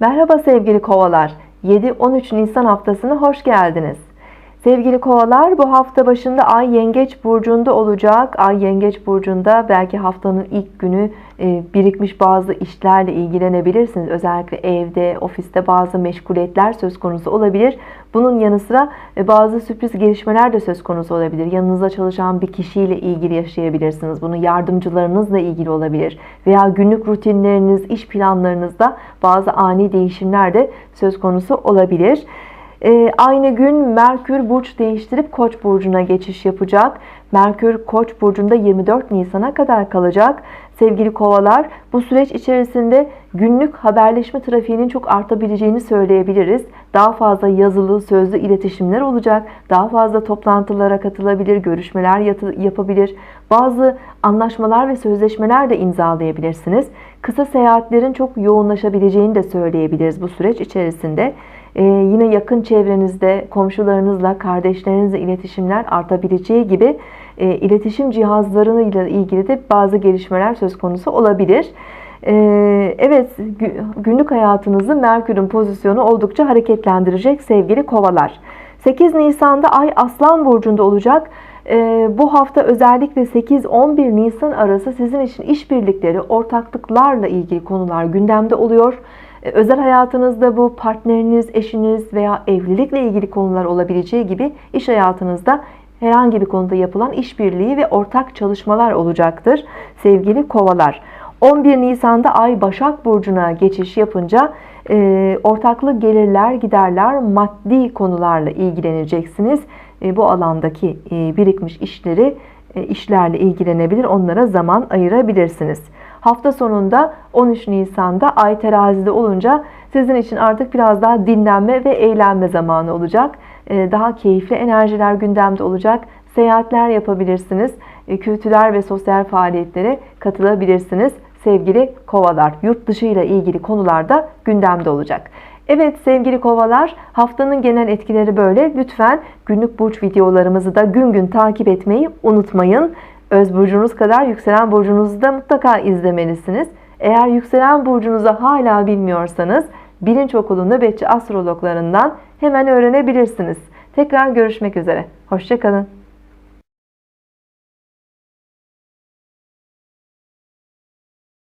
Merhaba sevgili kovalar. 7-13 Nisan haftasına hoş geldiniz. Sevgili kovalar bu hafta başında Ay Yengeç Burcu'nda olacak. Ay Yengeç Burcu'nda belki haftanın ilk günü e, birikmiş bazı işlerle ilgilenebilirsiniz. Özellikle evde, ofiste bazı meşguliyetler söz konusu olabilir. Bunun yanı sıra e, bazı sürpriz gelişmeler de söz konusu olabilir. Yanınızda çalışan bir kişiyle ilgili yaşayabilirsiniz. Bunu yardımcılarınızla ilgili olabilir. Veya günlük rutinleriniz, iş planlarınızda bazı ani değişimler de söz konusu olabilir. Ee, aynı gün Merkür burç değiştirip Koç burcuna geçiş yapacak. Merkür Koç burcunda 24 Nisan'a kadar kalacak. Sevgili kovalar bu süreç içerisinde günlük haberleşme trafiğinin çok artabileceğini söyleyebiliriz. Daha fazla yazılı, sözlü iletişimler olacak. Daha fazla toplantılara katılabilir, görüşmeler yapabilir. Bazı anlaşmalar ve sözleşmeler de imzalayabilirsiniz. Kısa seyahatlerin çok yoğunlaşabileceğini de söyleyebiliriz bu süreç içerisinde. Ee, yine yakın çevrenizde komşularınızla, kardeşlerinizle iletişimler artabileceği gibi e, iletişim cihazlarıyla ilgili de bazı gelişmeler söz konusu olabilir. Ee, evet, günlük hayatınızı Merkür'ün pozisyonu oldukça hareketlendirecek sevgili kovalar. 8 Nisan'da Ay Aslan Burcu'nda olacak. Ee, bu hafta özellikle 8-11 Nisan arası sizin için işbirlikleri, ortaklıklarla ilgili konular gündemde oluyor. E, özel hayatınızda bu partneriniz, eşiniz veya evlilikle ilgili konular olabileceği gibi iş hayatınızda herhangi bir konuda yapılan işbirliği ve ortak çalışmalar olacaktır. Sevgili kovalar. 11 Nisan'da Ay Başak Burcu'na geçiş yapınca e, ortaklı gelirler, giderler, maddi konularla ilgileneceksiniz. E, bu alandaki e, birikmiş işleri e, işlerle ilgilenebilir, onlara zaman ayırabilirsiniz. Hafta sonunda 13 Nisan'da Ay terazide olunca sizin için artık biraz daha dinlenme ve eğlenme zamanı olacak. Ee, daha keyifli enerjiler gündemde olacak. Seyahatler yapabilirsiniz. Ee, kültürel ve sosyal faaliyetlere katılabilirsiniz. Sevgili kovalar, yurt dışı ile ilgili konularda gündemde olacak. Evet sevgili kovalar haftanın genel etkileri böyle. Lütfen günlük burç videolarımızı da gün gün takip etmeyi unutmayın. Öz burcunuz kadar yükselen burcunuzu da mutlaka izlemelisiniz. Eğer yükselen burcunuzu hala bilmiyorsanız bilinç okulu nöbetçi astrologlarından hemen öğrenebilirsiniz. Tekrar görüşmek üzere. Hoşçakalın.